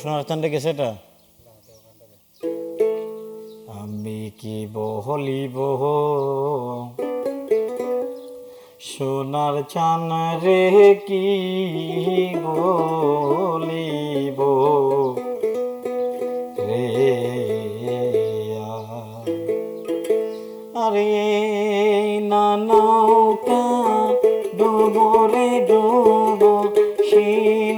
চান্দে গেছে এটা আমি কি বলিব সোনার চান রে কি বলিব রে আরে না নৌকা ডুবো।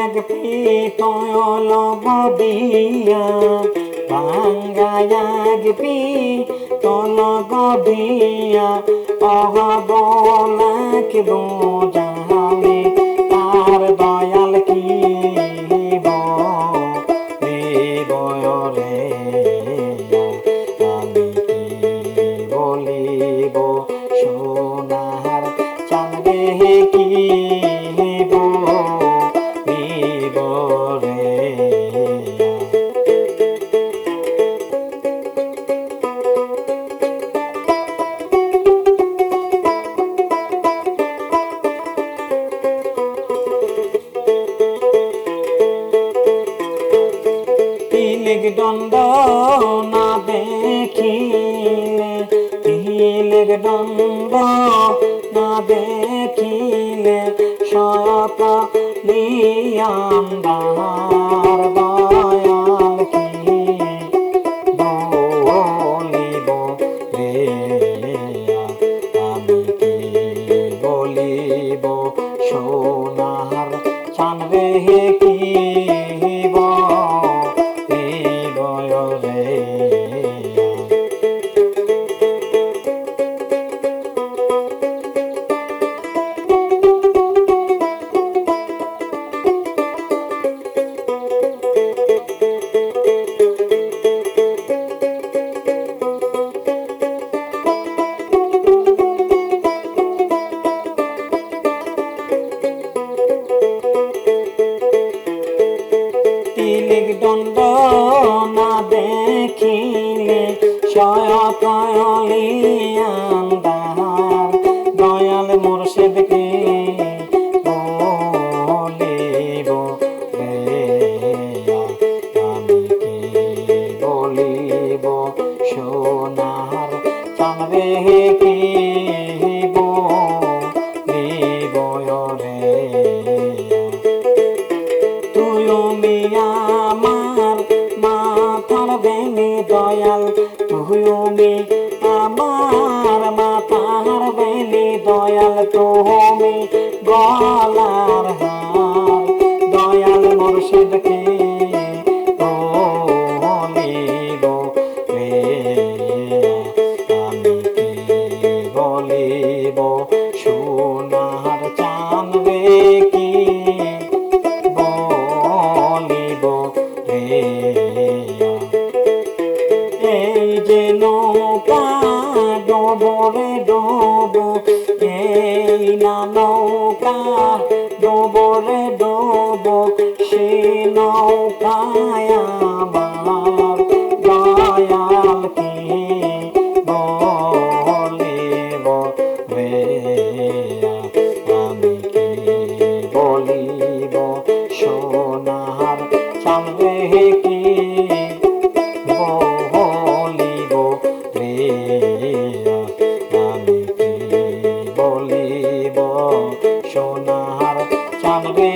বাঙ্গায়াগ পিতল গদিয়া বাঙ্গায়াগ পিতল গদিয়া। অহবলাক বোঝালে দণ্ড না দেখিলে তিলেক দণ্ড না দেখিলে শত নিয়ান্দার রে দেখিলে আন্দার দয়াল মুর্শিদকে বেনি দয়াল তুমি আমার মাথার বেনি দয়াল তুমি গলার হার। দয়াল মুর্শিদকে বলিব সোনার যে নৌকা ডোবরে ডোব এই না নৌকা ডোবরে ডোব সে নৌকায় কি বলিব সোনার চাঁদে